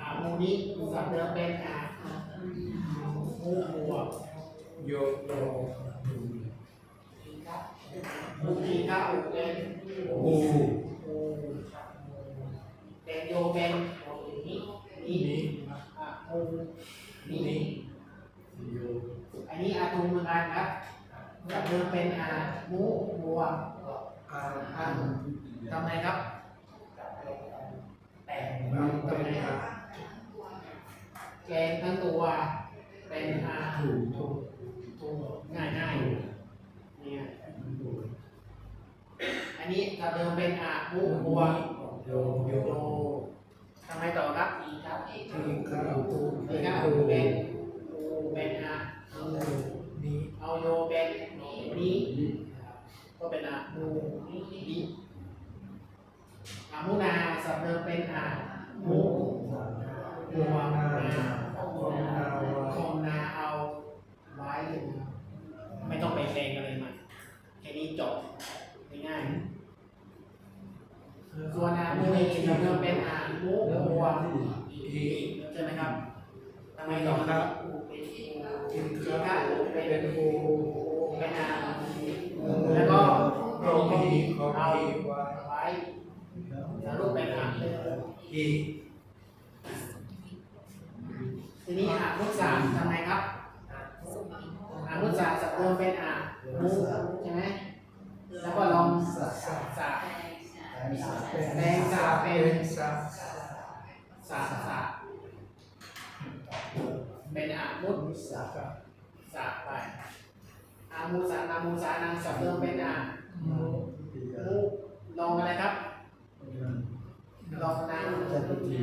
อามูนี้จากเดิมเป็นอามูบวกโยโยมูทีข้าอุเป็นอูมูเป็นโยเป็นนี้นี้นี้อามูนี้นี้โยอันนี้อาทูเมือนกันครับจากเดิมเป็นอามูบวอาอาทำไงครับ อาถูกถูกถูกง่ายง่ายๆเนี่ยอันนี้จาเดิมเป็นอามูบวกโยโยทำไมต่อครับอีครับที่ข้าวตูอีเป็นก้าอูเป็นอูเป็นอาเอานี้เอาโยเป็นนี้ก็เป็นอามูนี้นี้อามูนาสับเดิมเป็นอามูโยนาคนนาวา คงนาเอาไว้เลยนะครับไม่ต้องไปเพลงอะไรมาแค่นี้จบง่ายๆส่วนอามูเองสับเดิมเป็นอามูบวก อี ใช่ไหมครับทำไมต่อค รับเป็นอูกินทีข้าข้าวเป็นนอูเป็นอาแล้วก็โรตีของเอาอีวาไว้สรุปเป็นอาอีทีนี้อามุสามทำไงครับอามุสามจะเติมเป็นอ่ามุใช่ไหมแล้วก็ลองสาสาแดงสาเป็นสาสาสา เป็นอามุสสาสาไปอามุสานามุสานังสับเติมเป็นอามูมุลองอะไรครับลองนางจตุที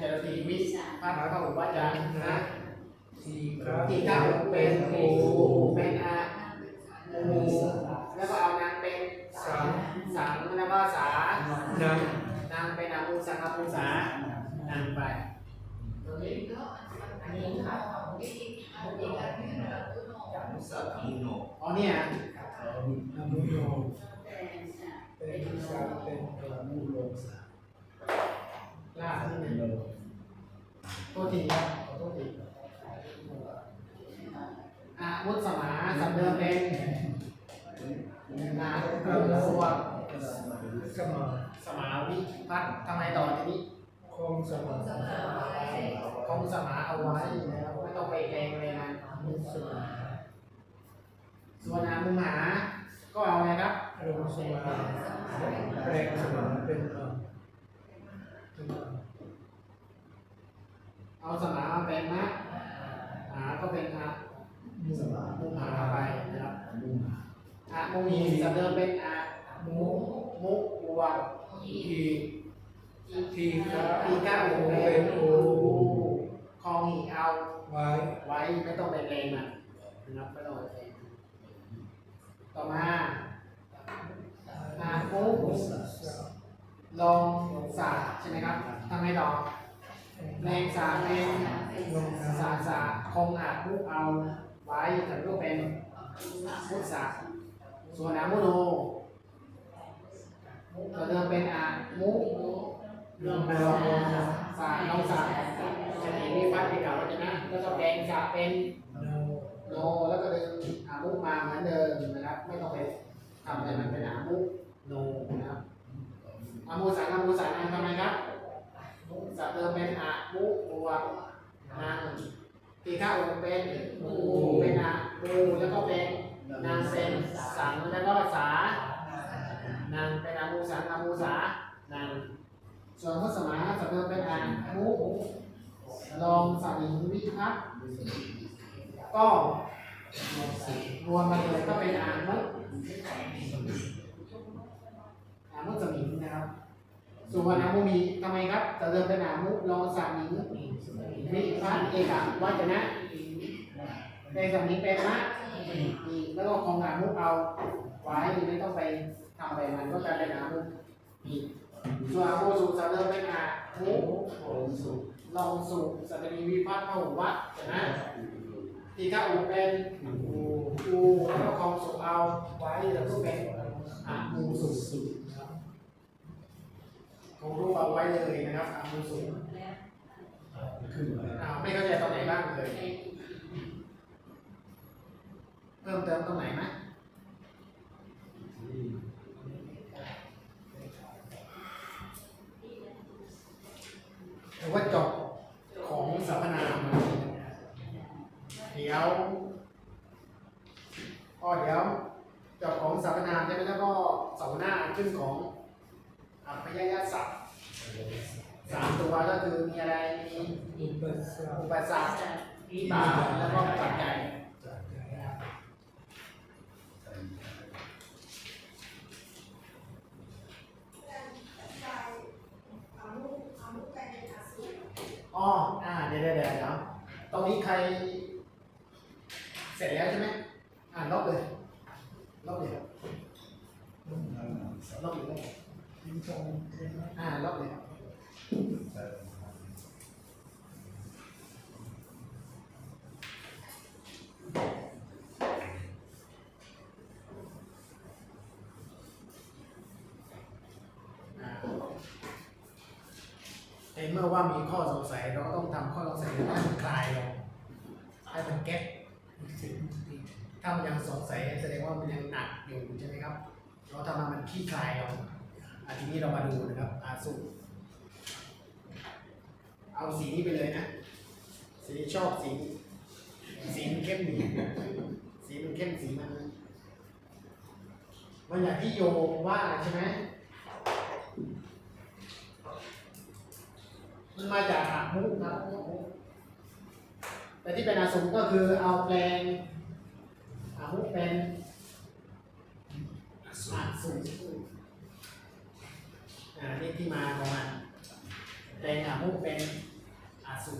จรตีวิพัฒน์ก็บอกว่าจะนะทีข้าที่เก้าเป็นอูเป็นอามูแล้วก็เอานางเป็น สาม สังแล้วก็สา นาง นางเป็นอามูสังอามูสานางไปตัวนี้อันนี้ครับอ๋อ เนี่ยอนุโยเป็นสาเป็นอนุโลมสาลากที่หนึ่งตัวทีครับขอโทษทีอาวุธสมาสำเดิมเป็นนาตัวสมาสมาวิพัฒน์ทำไมต่อทีนี้คงสมาคงสมาเอาไว้นะครับไม่ต้องไปแกงเลยนะสมา ส่วนอามุหา ก็เอาอะไรครับอารมณ์สมาแปลงสมาเป็นอ่าเอาสมาเอาเป็นนะหาก็เป็นอาสมามุหาไปนะครับอามุมีจะเดิมเป็นอามุมุบวกอีทีข้าปีก้าโอเป็เป็นโอคองหีเอาไว้ไว้ไม่ต้องไปแรงมันนะครับไม่ต้องไปแรง ต่อมาอามุสลองสาใช่ไหมครับทำไงต่อแรงสาแรงสาสาคงอาจมุเอาไว้แต่ก็เป็นมุสาส่วนอามุโนจะเดิมเป็นอามุลงนาลองสาลองสาจะเห็นมีวัดที่เก่าแล้วนะแล้วก็แดงสาเป็นโนโนแล้วก็ ทำอะไรมันเป็นอามุโนนะครับอามุสังอามุสังทำไมครับสับเดิมเป็นอามุบวกนางตีข้าวเป็นมูเป็นอามูแล้วก็เป็นนางเป็นสังแล้วก็สาษานางเป็นอามุสังอามุสานางส่วนพุทธสมาสับเดิมเป็นอามุลองสังวิพัฒก็รวมมาเลยก็เป็นอามุ อามุสมิงนะครับ ส่วนอามุมีทำไมครับจะเริ่มเป็นอามุลองสามิงวิพัฒน์เอกะวัจนะเป็นสามิงเป็นมะอีแล้วก็ของอามุเอาไว้ไม่ต้องไปทำอะไรมันก็กลายเป็นอามุอีส่วนอามุสุสะเริ่มเป็นอามุโอสุลองสุสัตมีวิพัฒน์พหุวัตใช่ไหมทีฆาอุเป็นอู อูแล้วก็คองสุเอาไว้แล้วก็เป็นอามูสุสุครับคงรู้เอาไว้เลยนะครับอามูสุขึ้นมาไม่เข้าใจตรงไหนบ้างเลย เพิ่มเติมตรงไหนไหมหรือว่าจบของสรรพนามเดี๋ยวก็เดี๋ยวจบของสรรพนามใช่ไหมแล้วก็เสาหน้าขึ้นของอัพยยศัพท์สามตัวก็คือมีอะไรมี อุปสรรคอุปสรรควิบากแล้วก็ปัจจัยจากใจอ๋ออ่าเดี๋ยวเดี๋ยวเดี๋ยวเดี๋ยวตรงนี้ใคร เสร็จแล้วใช่ไหมอ่าลบเลยลบเลยครับลบเลยลบเลยรงใช่ไหมอ่าลบเลยครับ ในเมื่อว่ามีข้อสงสัยเราก็ต้องทำข้อสงสัยให้มันคลายลงให้มันแก้สิ่งที่ถ้ามันยังสงสัยแสดงว่ามันยังหนักอยู่ใช่ไหมครับ เราทำมามันขี้คลายลงอาทีนี้เรามาดูนะครับอาสุเอาสีนี้ไปเลยนะ สีชอบสี สีมันเข้มหนีสีมันเข้มสีมันมันอย่างที่โยมว่าใช่ไหมมันมาจากอามุครับแต่ที่เป็นอาสุก็คือเอาแปลงอามุกเป็นอาสุอ่านี่ที่มาของมันแปลงอามุกเป็นอาสุ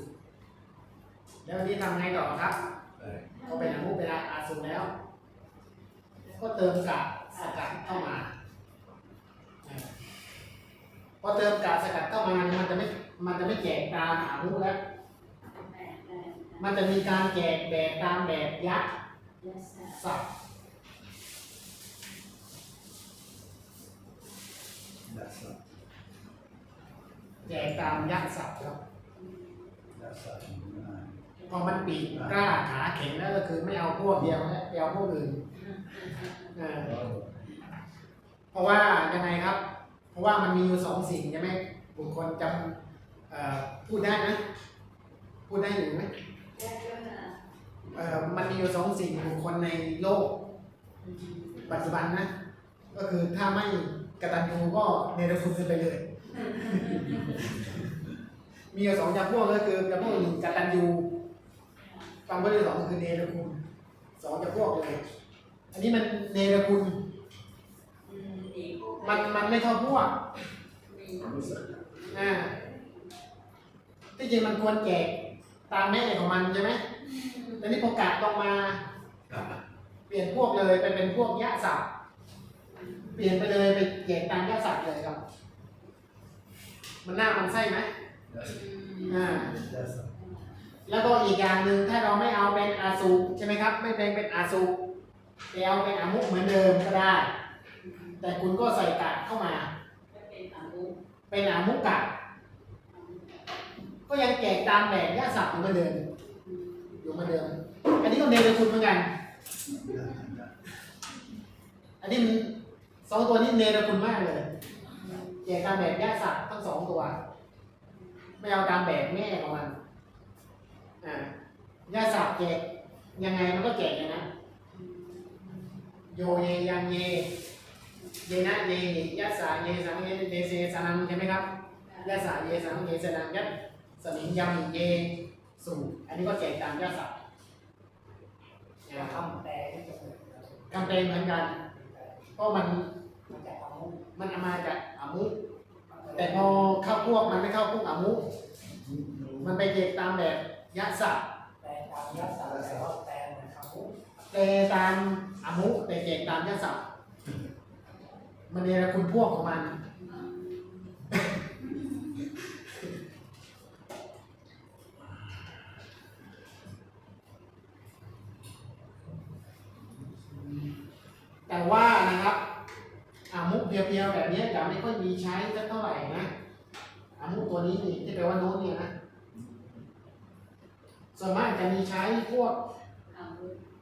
แล้ววันนี้ทำไงต่อครับก็เป็นอามุเป็นอาสุแล้ว ก็เติมกับสกัดเข้ามาอ่าพอเติมกับสกัดเข้ามามันจะไม่มันจะไม่ แจกตามอามุแล้ว มันจะมีการแจกแบบตามแบบยักษ์สับดัสสัตแจกตามยักษ์สับครับดัสสัตพอมันปีกกล้าขาแข็งแล้วก็คือไม่เอาพวกเดียวแล้วไปเอาพวกอื่นเออเพราะว่ายังไงครับ เพราะว่ามันมีอยู่สองสิ่งใช่ไหมบุคคลจำเอ่อ พูดได้ไหมพูดได้อยู่ไหมเอ่อมันมีอยู่สองสิ่งบุคคลในโลก ปัจจุบันนะ ก็คือถ้าไม่กตัญญูก็เนรคุณกันไปเลย มีอยู่สองจำพวกก็คือจำพวกหนึ่งกตัญญูจำพวกที่สองก็คือเนรคุณสองจำพวกเลย อันนี้มันเนรคุณ มันมันไม่เข้าพวกอ่า ที่จริงมันควรแจกตามแม่ของมันใช่ไหมแต่นี่พอกาดลงมา เปลี่ยนพวกเลยไปเป็นพวกยะสับเปลี่ยนไปเลยไปแจกตามยะสับเลยครับ มันหน้ามันไส้ไหมอ่าดัสสัตแล้วก็อีกอย่างหนึ่งถ้าเราไม่เอาเป็นอาสุใช่ไหมครับ ไม่เป็นเป็นอาสุแต่เอาเป็นอามุเหมือนเดิมก็ได้ แต่คุณก็ใส่กะเข้ามา เป็นอามุกะ ก็ยังแจกตามแบบยะสับอยู่เหมือนเดิมอยู่เหมือนเดิม อันนี้ก็เนรคุณเหมือนกัน อันนี้มันสองตัวนี้เนรคุณมากเลยแจกตามแบบยะสับทั้งสองตัว ไม่เอาตามแบบแม่ของมันอ่ายาสับแจกยังไงมันก็แจกอย่างนั้นโยเยยังเยเยนะเยยะสาเยสังเยเยเสสนังใช่ไหมครับยะสาเยสังเยสนังยัด สมิงยำเยสูอันนี้ก็แจกตามยาสับคำแปลที่จะเป็นคำเพลงเหมือนกันเพราะมันมันเอามาจากอามุ แต่พอเข้าพวกมันไม่เข้าพวกอามุ มันไปแจกตามแบบยะสับแปลตามยัสสะแต่ว่าแปลเหมือนคำพูดแปลตามอามุแต่แจกตามยะสับมันเนรคุณพวกของมัน แต่ว่านะครับอามุกเพียวๆแบบนี้จะไม่ค่อยมีใช้สักเท่าไหร่นะอามุกตัวนี้นี่ที่แปลว่าโน้ตเนี่ยนะส่วนมากจะมีใช้พวก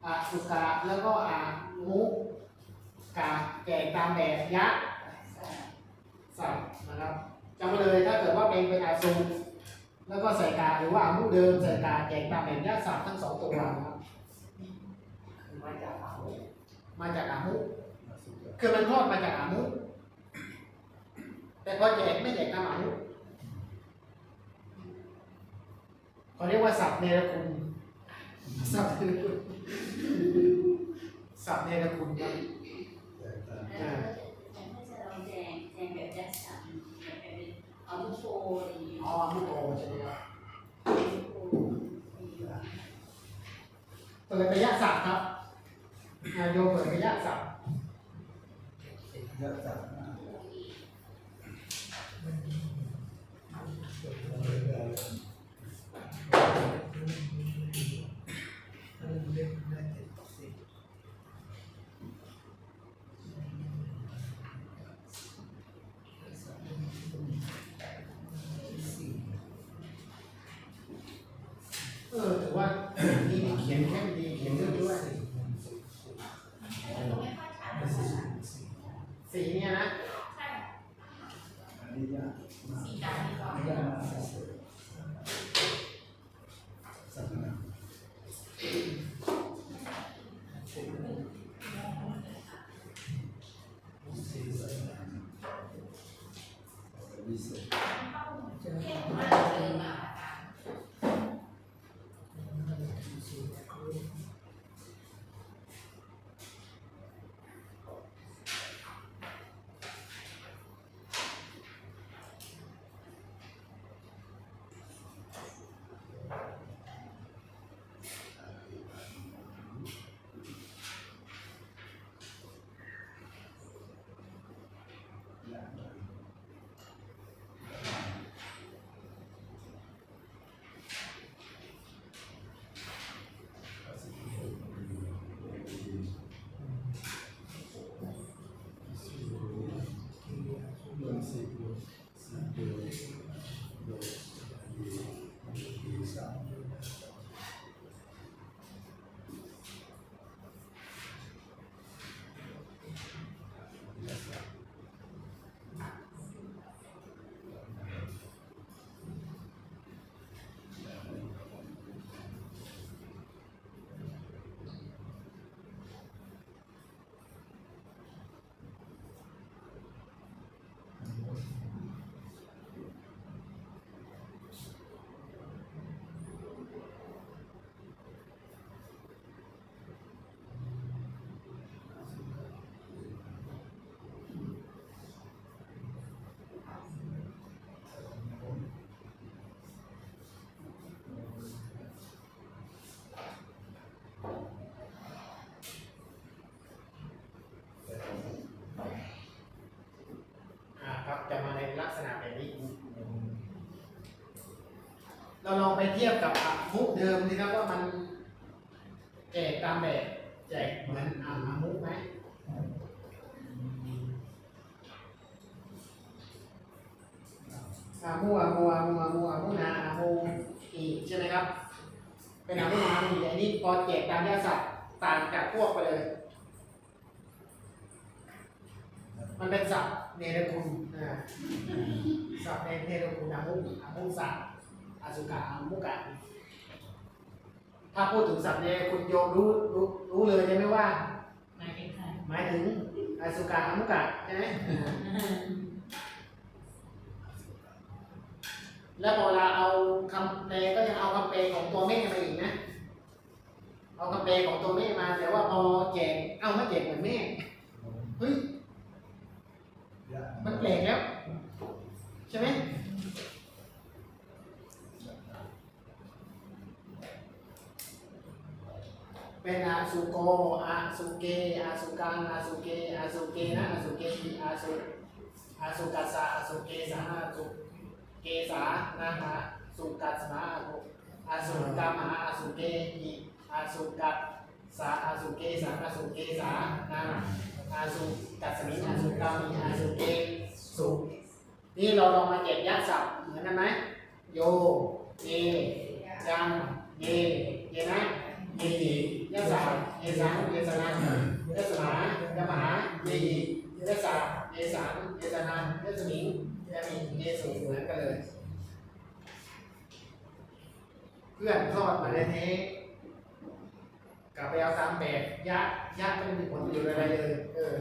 อาสุกะแล้วก็อามุกกาแก่ตามแบบยักษ์สับนะครับจำไว้เลยถ้าเกิดว่าเป็นเป็นอาซูแล้วก็ใส่กาหรือว่าอามุกเดิมใส่กาแก่ตามแบบยักษ์สับทั้งสองตัวนะครับ มาจากอาวุธมาจากอามุกคือมันทอดมาจากอามุกแต่พอแจกไม่แจกตามอามุกเขาเรียกว่าสับเนรคุณสับเนรคุณสับเนรคุณครับอ่าเอาลูกโชอะไรอย่างเงี้ยอ๋ออามุกโอใช่ไหมครับเปิดระยะสับครับ ว่าดีเขียนแค่ดีเขียนเรื่องด้วยสีเนี่ยนะอันนี้ยากมากสีด เราลองไปเทียบกับอะมุกเดิมสิครับว่ามันแจกตามแบบแจกเหมือนอ่ามุกไหมอามูอามูอามูอามูอามูนาอามูอีใช่ไหมครับ เป็นอามูนาอีอันนี้พอแจกตามยาสัตว์ต่างจากพวกไปเลย มันเป็นศัพท์เนรคุณนะศัพท์ในเนรคุณอามุอามุสัตว์ อาสุกะอามุกะ ถ้าพูดถึงศัพท์เนรคุณโยมรู้รู้รู้เลยใช่ไหมว่า หมายถึงใครหมายถึงอาสุกะอามุกะใช่ไหมแล้วพอเราเอาคำแปลก็ยังเอาคำแปลของตัวแม่มาอีกนะ เอาคำแปลของตัวแม่มาแต่ว่าพอแจกเอาไม่แจกเหมือนแม่เฮ้ยยากมันแปลกแล้ว ใช่ไหมเป็นอา สุโกอาสุเกอาสุกังอาสุเกอาสุเกนะอาสุเกอาสุอาสุกัสสะอาสุเกสาอาสุเกสานาหาสุกัสมาอาสุอาสุกามาอาสุเกหิอาสุกัสสาอาสุเกสาอาสุเกสานาอาสุกัสมิอาสุกามิอาสุเกสุนี่เราลองมาเก็บยัดศัพท์เหมือนกันไหมโยเยยังเยเยนะเยหิ ยัดศัพท์เยสังเยสนังยสมายมหาเยหิยสาเยสามเยสนันยสมิงยมิเยสุเหมือนกันเลย เพื่อนทอดมาแท้ๆกลับไปเอาตามแบบยักษ์ยักษ์ไม่มีผลประโยชน์อะไรเลยเออ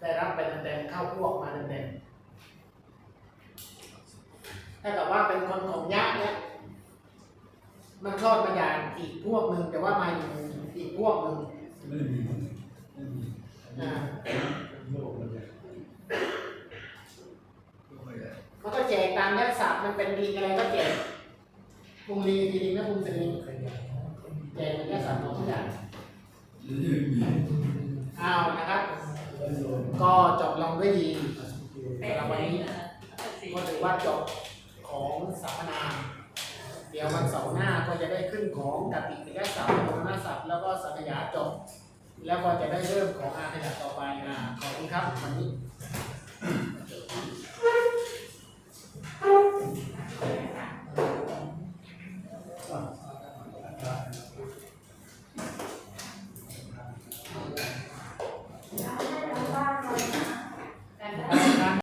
ได้รับไปเต็มๆเข้าพวกมาเต็มๆถ้ากับว่าเป็นคนของยักษ์เนี่ย มันคลอดมาอย่างอีกพวกหนึ่งแต่ว่ามาอยู่อีกพวกหนึ่งไม่มีไม่มีอ่าโลกมันจะโลกมันจะมันก็แจกตามยักษ์ศัพท์มันเป็นลิงอะไรก็แจกพุงลีทีลิงและพุงสลิงแจกเป็นยักษ์ศัพท์หมดทุกอย่างอ้าวนะครับ ก็จบลงด้วยดีแปลงเลยนะสีก็ถือว่าจบของสัมมนา เดี๋ยววันเสาร์หน้าก็จะได้ขึ้นของกติกยสัพท์โทนาศัพท์แล้วก็สัพยาจบ แล้วก็จะได้เริ่มของอาขยะต่อไปนะขอบคุณครับวันนี้